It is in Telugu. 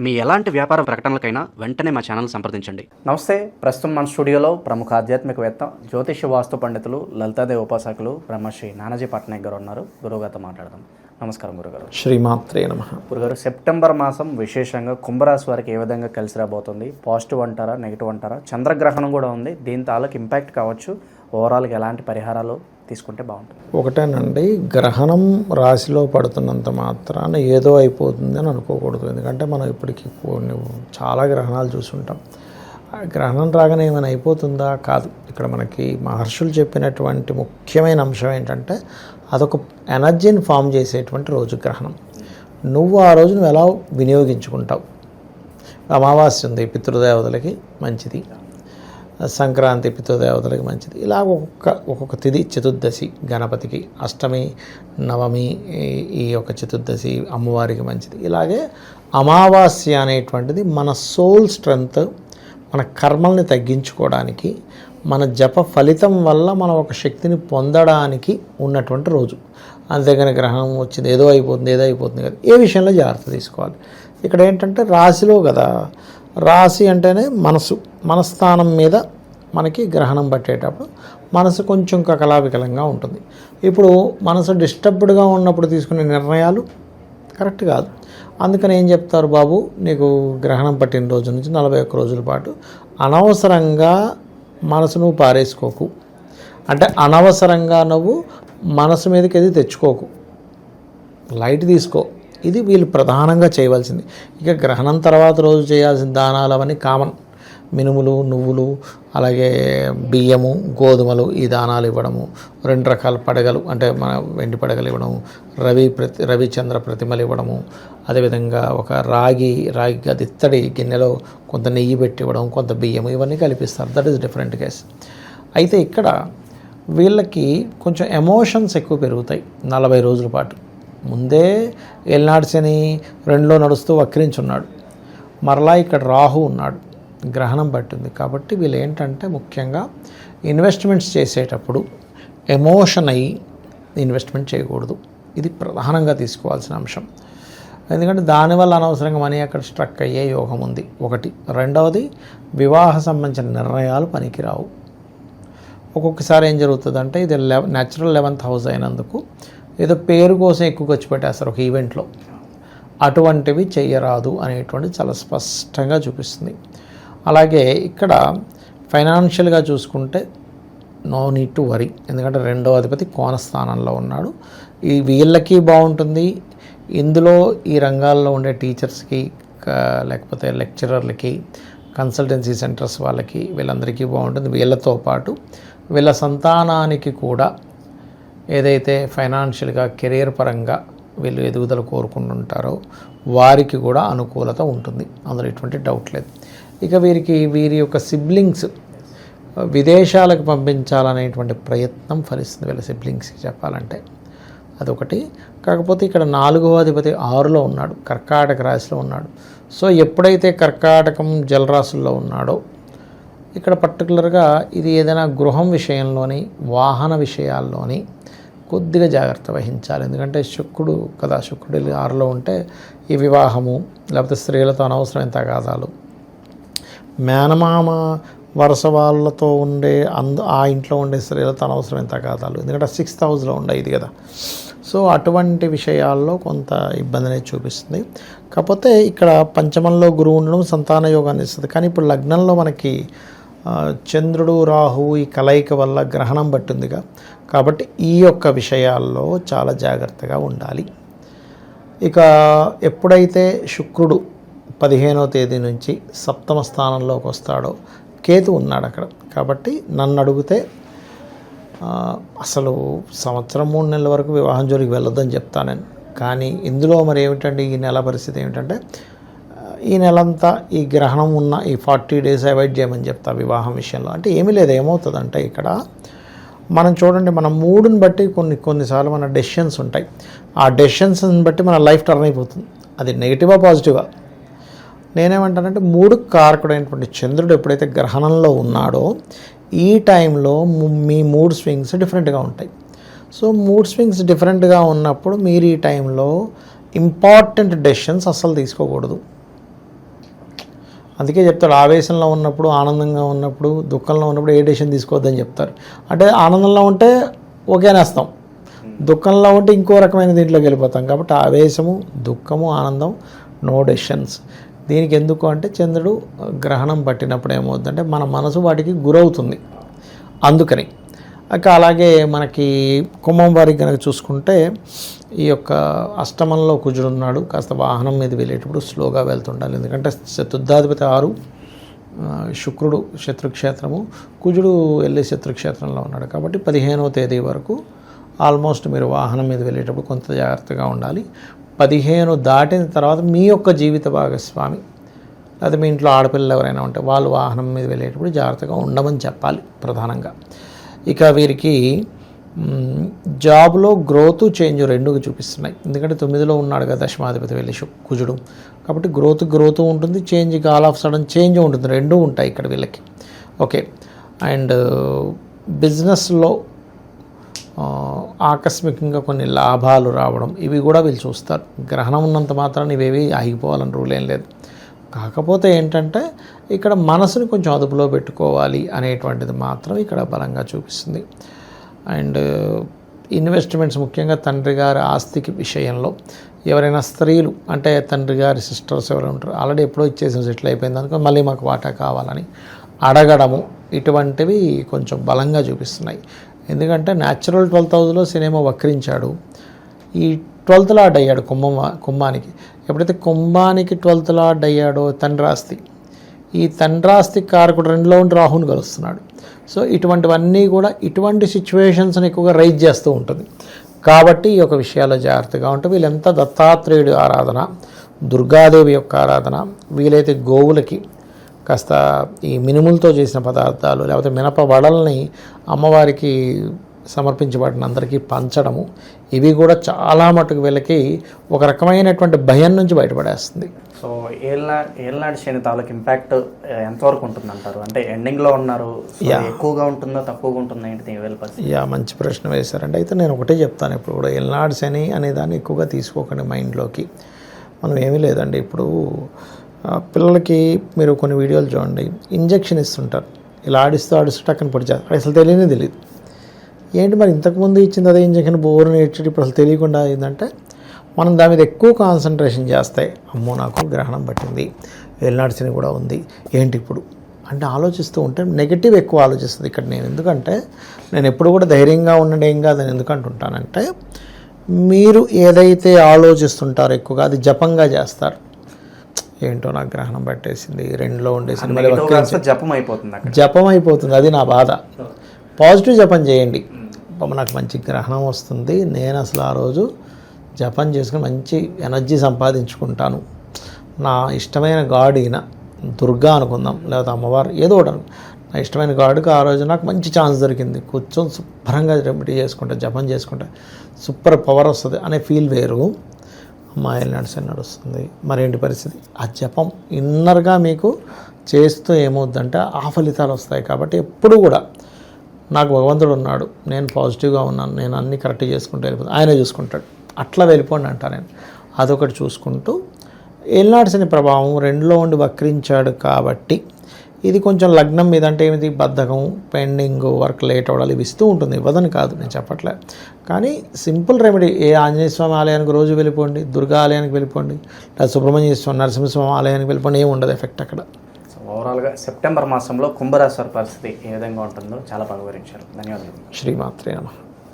మీ ఎలాంటి వ్యాపార ప్రకటనలకైనా వెంటనే మా ఛానల్ సంప్రదించండి. నమస్తే ప్రస్తుతం మన స్టూడియోలో ప్రముఖ ఆధ్యాత్మికవేత్త జ్యోతిష వాస్తు పండితులు లలితాదేవి ఉపాసకులు బ్రహ్మశ్రీ నానాజీ పట్నాయక్ గారు ఉన్నారు. గురువుగారితో మాట్లాడదాం. నమస్కారం గురుగారు. శ్రీమాత్రే నమ. గురుగారు సెప్టెంబర్ మాసం విశేషంగా కుంభరాశి వారికి ఏ విధంగా కలిసి రాబోతుంది? పాజిటివ్ అంటారా నెగిటివ్ అంటారా? చంద్రగ్రహణం కూడా ఉంది. దీని తాలూకు ఇంపాక్ట్ కావచ్చు. ఓవరాల్గా ఎలాంటి పరిహారాలు తీసుకుంటే బాగుంటుంది. ఒకటేనండి గ్రహణం రాశిలో పడుతున్నంత మాత్రాన ఏదో అయిపోతుంది అని అనుకోకూడదు. ఎందుకంటే మనం ఇప్పటికీ కొన్ని చాలా గ్రహణాలు చూసుంటాం. గ్రహణం రాగానే ఏమైనా అయిపోతుందా? కాదు. ఇక్కడ మనకి మహర్షులు చెప్పినటువంటి ముఖ్యమైన అంశం ఏంటంటే అదొక ఎనర్జీని ఫామ్ చేసేటువంటి రోజు గ్రహణం. నువ్వు ఆ రోజు నువ్వు ఎలా వినియోగించుకుంటావు? అమావాస్య ఉంది పితృదేవతలకి మంచిది. సంక్రాంతి పితృదేవతలకి మంచిది. ఇలా ఒక్కొక్క ఒక్కొక్క తిది చతుర్దశి గణపతికి అష్టమి నవమి ఈ- ఈ యొక్క చతుర్దశి అమ్మవారికి మంచిది. ఇలాగే అమావాస్య అనేటువంటిది మన సోల్ స్ట్రెంగ్త్ మన కర్మల్ని తగ్గించుకోవడానికి మన జప ఫలితం వల్ల మనం ఒక శక్తిని పొందడానికి ఉన్నటువంటి రోజు. అంతేగాని గ్రహణం వచ్చింది ఏదో అయిపోతుంది ఏదో అయిపోతుంది కదా. ఏ విషయంలో జాగ్రత్త తీసుకోవాలి. ఇక్కడ ఏంటంటే రాశిలో కదా రాశి అంటేనే మనసు. మనస్థానం మీద మనకి గ్రహణం పట్టేటప్పుడు మనసు కొంచెం కకలావికలంగా ఉంటుంది. ఇప్పుడు మనసు డిస్టర్బ్డ్గా ఉన్నప్పుడు తీసుకునే నిర్ణయాలు కరెక్ట్ కాదు. అందుకని ఏం చెప్తారు బాబు? నీకు గ్రహణం పట్టిన రోజు నుంచి నలభై ఒక్క రోజుల పాటు అనవసరంగా మనసు నువ్వు పారేసుకోకు. అంటే అనవసరంగా నువ్వు మనసు మీదకి ఏది తెచ్చుకోకు. లైట్ తీసుకో. ఇది వీళ్ళు ప్రధానంగా చేయవలసింది. ఇక గ్రహణం తర్వాత రోజు చేయాల్సిన దానాలు అవన్నీ కామన్ మినుములు నువ్వులు అలాగే బియ్యము గోధుమలు ఈ దానాలు ఇవ్వడము. రెండు రకాల పడగలు అంటే మన వెండి పడగలు ఇవ్వడము రవి ప్రతి రవిచంద్ర ప్రతిమలు ఇవ్వడము. అదేవిధంగా ఒక రాగి రాగి గదిత్తడి గిన్నెలో కొంత నెయ్యి పెట్టి ఇవ్వడం కొంత బియ్యము ఇవన్నీ కల్పిస్తారు. దట్ ఈస్ డిఫరెంట్ కేస్ అయితే ఇక్కడ వీళ్ళకి కొంచెం ఎమోషన్స్ ఎక్కువ పెరుగుతాయి నలభై రోజుల పాటు. ముందే ఎల్నాడు శని రెండులో నడుస్తూ వక్రించున్నాడు. మరలా ఇక్కడ రాహు ఉన్నాడు. గ్రహణం పట్టింది. కాబట్టి వీళ్ళు ఏంటంటే ముఖ్యంగా ఇన్వెస్ట్మెంట్స్ చేసేటప్పుడు ఎమోషన్ అయ్యి ఇన్వెస్ట్మెంట్ చేయకూడదు. ఇది ప్రధానంగా తీసుకోవాల్సిన అంశం. ఎందుకంటే దానివల్ల అనవసరంగా మనీ అక్కడ స్ట్రక్ అయ్యే యోగం ఉంది. ఒకటి. రెండవది వివాహ సంబంధించిన నిర్ణయాలు పనికిరావు. ఒక్కొక్కసారి ఏం జరుగుతుందంటే ఇది లెవ న్యాచురల్ లెవెన్త్ హౌస్ అయినందుకు ఏదో పేరు కోసం ఎక్కువ ఖర్చు పెట్టేస్తారు ఒక ఈవెంట్లో. అటువంటివి చేయరాదు అనేటువంటి చాలా స్పష్టంగా చూపిస్తుంది. అలాగే ఇక్కడ ఫైనాన్షియల్గా చూసుకుంటే నో నీడ్ టు వరీ. ఎందుకంటే రెండో అధిపతి కోణ స్థానంలో ఉన్నాడు. ఈ వీళ్ళకి బాగుంటుంది. ఇందులో ఈ రంగాల్లో ఉండే టీచర్స్కి లేకపోతే లెక్చరర్లకి కన్సల్టెన్సీ సెంటర్స్ వాళ్ళకి వీళ్ళందరికీ బాగుంటుంది. వీళ్ళతో పాటు వీళ్ళ సంతానానికి కూడా ఏదైతే ఫైనాన్షియల్గా కెరీర్ పరంగా వీళ్ళు ఎదుగుదల కోరుకుంటుంటారో వారికి కూడా అనుకూలత ఉంటుంది. అందులో ఎటువంటి డౌట్ లేదు. ఇక వీరికి వీరి యొక్క సిబ్లింగ్స్ విదేశాలకు పంపించాలనేటువంటి ప్రయత్నం ఫలిస్తుంది వీళ్ళ సిబ్లింగ్స్కి చెప్పాలంటే. అదొకటి. కాకపోతే ఇక్కడ నాలుగవ అధిపతి ఆరులో ఉన్నాడు. కర్కాటక రాశిలో ఉన్నాడు. సో ఎప్పుడైతే కర్కాటకం జలరాశుల్లో ఉన్నాడో ఇక్కడ పర్టికులర్గా ఇది ఏదైనా గృహం విషయంలోని వాహన విషయాల్లోని కొద్దిగా జాగ్రత్త వహించాలి. ఎందుకంటే శుక్రుడు కదా శుక్రుడు ఆరులో ఉంటే ఈ వివాహము లేకపోతే స్త్రీలతో అనవసరమైన తగాదాలు. మేనమామ వరుస వాళ్ళతో ఉండే అంద ఆ ఇంట్లో ఉండే స్త్రీలతో అనవసరమైన తగాదాలు. ఎందుకంటే సిక్స్త్ హౌస్లో ఉండే ఇది కదా. సో అటువంటి విషయాల్లో కొంత ఇబ్బంది అనేది చూపిస్తుంది. కాకపోతే ఇక్కడ పంచమంలో గురువు ఉండడం సంతాన యోగాన్ని ఇస్తుంది. కానీ ఇప్పుడు లగ్నంలో మనకి చంద్రుడు రాహు ఈ కలయిక వల్ల గ్రహణం పట్టిందిగా. కాబట్టి ఈ యొక్క విషయాల్లో చాలా జాగ్రత్తగా ఉండాలి. ఇక ఎప్పుడైతే శుక్రుడు పదిహేనో తేదీ నుంచి సప్తమ స్థానంలోకి వస్తాడో కేతు ఉన్నాడు అక్కడ. కాబట్టి నన్ను అడిగితే అసలు సంవత్సరం మూడు నెలల వరకు వివాహం జోలికి వెళ్ళొద్దని చెప్తాను నేను. కానీ ఇందులో మరి ఏమిటంటే ఈ నెల పరిస్థితి ఏమిటంటే ఈ నెలంతా ఈ గ్రహణం ఉన్న ఈ ఫార్టీ డేస్ అవాయిడ్ చేయమని చెప్తా వివాహం విషయంలో. అంటే ఏమీ లేదు ఏమవుతుందంటే ఇక్కడ మనం చూడండి మన మూడుని బట్టి కొన్ని కొన్నిసార్లు మన డెసిషన్స్ ఉంటాయి. ఆ డెసిషన్స్ని బట్టి మన లైఫ్ టర్న్ అయిపోతుంది. అది నెగిటివా పాజిటివా నేనేమంటానంటే మూడు కారకుడైనటువంటి చంద్రుడు ఎప్పుడైతే గ్రహణంలో ఉన్నాడో ఈ టైంలో మీ మూడ్ స్వింగ్స్ డిఫరెంట్గా ఉంటాయి. సో మూడ్ స్వింగ్స్ డిఫరెంట్గా ఉన్నప్పుడు మీరు ఈ టైంలో ఇంపార్టెంట్ డెసిషన్స్ అస్సలు తీసుకోకూడదు. అందుకే చెప్తాడు ఆవేశంలో ఉన్నప్పుడు ఆనందంగా ఉన్నప్పుడు దుఃఖంలో ఉన్నప్పుడు ఏ డెసిషన్ తీసుకోవద్దని చెప్తారు. అంటే ఆనందంలో ఉంటే ఓకేనేస్తాం దుఃఖంలో ఉంటే ఇంకో రకమైన దీంట్లోకి వెళ్ళిపోతాం. కాబట్టి ఆవేశము దుఃఖము ఆనందం నో డెసిషన్స్ దీనికి ఎందుకు అంటే చంద్రుడు గ్రహణం పట్టినప్పుడు ఏమవుతుందంటే మన మనసు వాటికి గురవుతుంది. అందుకని ఇక అలాగే మనకి కుంభం వారికి కనుక చూసుకుంటే ఈ యొక్క అష్టమంలో కుజుడు ఉన్నాడు. కాస్త వాహనం మీద వెళ్ళేటప్పుడు స్లోగా వెళ్తుండాలి. ఎందుకంటే చతుర్థాధిపతి ఆరు శుక్రుడు శత్రుక్షేత్రము. కుజుడు వెళ్ళే శత్రుక్షేత్రంలో ఉన్నాడు కాబట్టి పదిహేనవ తేదీ వరకు ఆల్మోస్ట్ మీరు వాహనం మీద వెళ్ళేటప్పుడు కొంత జాగ్రత్తగా ఉండాలి. పదిహేను దాటిన తర్వాత మీ యొక్క జీవిత భాగస్వామి లేదా మీ ఇంట్లో ఆడపిల్లలు ఎవరైనా ఉంటే వాళ్ళు వాహనం మీద వెళ్ళేటప్పుడు జాగ్రత్తగా ఉండమని చెప్పాలి ప్రధానంగా. ఇక వీరికి జాబ్లో గ్రోత్ చేంజ్ రెండు చూపిస్తున్నాయి. ఎందుకంటే తొమ్మిదిలో ఉన్నాడు కదా దశమాధిపతి వెళ్ళి కుజుడు. కాబట్టి గ్రోత్ గ్రోత్ ఉంటుంది. Change all of sudden change ఉంటుంది. రెండూ ఉంటాయి ఇక్కడ వీళ్ళకి. ఓకే. అండ్ బిజినెస్లో ఆకస్మికంగా కొన్ని లాభాలు రావడం ఇవి కూడా వీళ్ళు చూస్తారు. గ్రహణం ఉన్నంత మాత్రాన్ని ఇవేవి ఆగిపోవాలని రూల్ ఏం లేదు. కాకపోతే ఏంటంటే ఇక్కడ మనసుని కొంచెం అదుపులో పెట్టుకోవాలి అనేటువంటిది మాత్రం ఇక్కడ బలంగా చూపిస్తుంది. అండ్ ఇన్వెస్ట్మెంట్స్ ముఖ్యంగా తండ్రి గారి ఆస్తికి విషయంలో ఎవరైనా స్త్రీలు అంటే తండ్రి గారి సిస్టర్స్ ఎవరు ఉంటారు ఆల్రెడీ ఎప్పుడో ఇచ్చేసిన సెటిల్ అయిపోయింది అనుకో మళ్ళీ మాకు వాటా కావాలని అడగడము ఇటువంటివి కొంచెం బలంగా చూపిస్తున్నాయి. ఎందుకంటే న్యాచురల్ ట్వెల్వ్ థౌజండ్లో సినిమా వక్రించాడు. ఈ ట్వెల్త్ లార్డ్ అయ్యాడు కుంభం కుంభానికి. ఎప్పుడైతే కుంభానికి ట్వెల్త్ లార్డ్ అయ్యాడో తండ్రాస్తి ఈ తండ్రాస్తి కారకుడు రెండులో ఉండి రాహుని కలుస్తున్నాడు. సో ఇటువంటివన్నీ కూడా ఇటువంటి సిచ్యువేషన్స్ని ఎక్కువగా రైజ్ చేస్తూ ఉంటుంది. కాబట్టి ఈ యొక్క విషయాల్లో జాగ్రత్తగా ఉంటే వీళ్ళెంత దత్తాత్రేయుడి ఆరాధన దుర్గాదేవి యొక్క ఆరాధన వీలైతే గోవులకి కాస్త ఈ మినుములతో చేసిన పదార్థాలు లేకపోతే మినప వడల్ని అమ్మవారికి సమర్పించబడిన అందరికీ పంచడము. ఇవి కూడా చాలా మటుకు వీళ్ళకి ఒక రకమైనటువంటి భయం నుంచి బయటపడేస్తుంది. సో ఏళ్ళ ఏళ్ళనాడు శని తాలూకు ఇంపాక్ట్ ఎంతవరకు ఉంటుంది అంటారు అంటే ఎండింగ్లో ఉన్నారు. ఎక్కువగా ఉంటుందో తక్కువగా ఉంటుందో ఏంటి యా మంచి ప్రశ్న వేశారంటే అయితే నేను ఒకటే చెప్తాను ఇప్పుడు కూడా. ఎల్నాడు శని అనే దాన్ని ఎక్కువగా తీసుకోకండి మైండ్లోకి. మనం ఏమీ లేదండి. ఇప్పుడు పిల్లలకి మీరు కొన్ని వీడియోలు చూడండి. ఇంజెక్షన్ ఇస్తుంటారు. ఇలా ఆడిస్తూ ఆడిస్తూ టక్కన పొడి చేస్తారు అసలు తెలియనే తెలియదు ఏంటి మరి ఇంతకుముందు ఇచ్చింది అదే ఇంజక్షన్ బోర్ నేర్చుడు ఇప్పుడు అసలు తెలియకుండా అయిందంటే మనం దాని మీద ఎక్కువ కాన్సన్ట్రేషన్ చేస్తే అమ్మో నాకు గ్రహణం పట్టింది. వెళ్ళనాడిసిన కూడా ఉంది. ఏంటి ఇప్పుడు? అంటే ఆలోచిస్తూ ఉంటే నెగిటివ్ ఎక్కువ ఆలోచిస్తుంది ఇక్కడ నేను. ఎందుకంటే నేను ఎప్పుడు కూడా ధైర్యంగా ఉండండి ఏం కాదని ఎందుకు అంటుంటానంటే మీరు ఏదైతే ఆలోచిస్తుంటారో ఎక్కువగా అది జపంగా చేస్తారు. ఏంటో నాకు గ్రహణం పట్టేసింది రెండులో ఉండేసింది జపం అయిపోతుంది జపం అయిపోతుంది అది నా బాధ. పాజిటివ్ జపం చేయండి. నాకు మంచి గ్రహణం వస్తుంది. నేను అసలు ఆ రోజు జపం చేసుకుని మంచి ఎనర్జీ సంపాదించుకుంటాను. నా ఇష్టమైన గాడ్ ఈయన దుర్గా అనుకుందాం లేకపోతే అమ్మవారు ఏదో ఒకటి నా ఇష్టమైన గాడుకి ఆ రోజు నాకు మంచి ఛాన్స్ దొరికింది. కూర్చొని శుభ్రంగా రెమెడీ చేసుకుంటా జపం చేసుకుంటా. సూపర్ పవర్ వస్తుంది అనే ఫీల్ వేరు. అమ్మాయిలు నడిచి నడుస్తుంది. మరేంటి పరిస్థితి? ఆ జపం ఇన్నర్గా మీకు చేస్తూ ఏమవుద్దంటే ఆ ఫలితాలు వస్తాయి. కాబట్టి ఎప్పుడు కూడా నాకు భగవంతుడు ఉన్నాడు నేను పాజిటివ్గా ఉన్నాను నేను అన్నీ కరెక్ట్ చేసుకుంటూ వెళ్ళిపోతాను ఆయనే చూసుకుంటాడు. అట్లా వెళ్ళిపోండి అంటా నేను. అదొకటి చూసుకుంటూ ఏలినాడ్సిన ప్రభావం రెండులో ఉండి వక్రించాడు కాబట్టి ఇది కొంచెం లగ్నం మీద అంటే ఏమిటి? బద్ధకం పెండింగ్ వర్క్ లేట్ అవ్వడాలు ఇవి ఇస్తూ ఉంటుంది. ఇవ్వదని కాదు నేను చెప్పట్లే. కానీ సింపుల్ రెమెడీ ఏ ఆంజనేయ స్వామి ఆలయానికి రోజు వెళ్ళిపోండి దుర్గా ఆలయానికి వెళ్ళిపోండి లేదా సుబ్రహ్మణ్య స్వామి నరసింహస్వామి ఆలయానికి వెళ్ళిపోండి ఏమి ఉండదు ఎఫెక్ట్ అక్కడ. ఓవరాల్గా సెప్టెంబర్ మాసంలో కుంభరాశి పరిస్థితి ఏ విధంగా ఉంటుందో చాలా బాగా వివరించారు. ధన్యవాదాలు. శ్రీమాత్రే నమ.